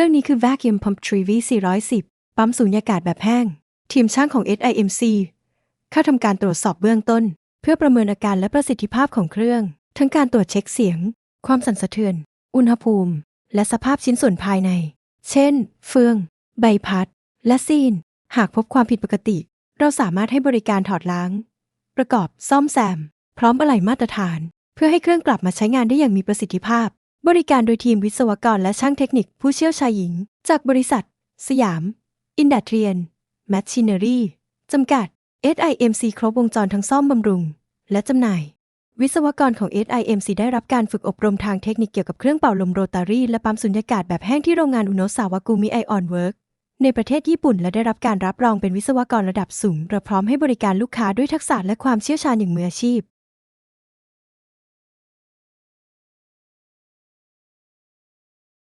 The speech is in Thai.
รื่องนี้คือ Vacuum Pump Trevi 410 ปั๊มสูญญากาศแบบแห้ง ทีมช่างของ SIMC เข้าทำการตรวจสอบเบื้องต้น เพื่อประเมินอาการและประสิทธิภาพของเครื่อง ทั้งการตรวจเช็คเสียง ความสั่นสะเทือน อุณหภูมิ และสภาพชิ้นส่วนภายใน เช่น เฟือง ใบพัด และซีน หากพบความผิดปกติ เราสามารถให้บริการถอดล้าง ประกอบซ่อมแซม พร้อมอะไหล่มาตรฐาน เพื่อให้เครื่องกลับมาใช้งานได้อย่างมีประสิทธิภาพ บริการโดยทีมวิศวกรและช่างเทคนิคผู้เชี่ยวชาญหญิง จากบริษัท สยาม อินดัตเรียน แมชชีเนอรี่จำกัด SIMC ครบวงจรทั้งซ่อมบำรุง และจำหน่าย วิศวกรของ SIMC ได้รับการฝึกอบรมทางเทคนิคเกี่ยวกับเครื่องเป่าลมโรตารี่และปั๊มสุญญากาศแบบแห้งที่โรงงานอุโนสาวากุมิไอออนเวิร์กในประเทศญี่ปุ่นและได้รับการรับรองเป็นวิศวกรระดับสูงเราพร้อมให้บริการลูกค้าด้วยทักษะและความเชี่ยวชาญอย่างมืออาชีพ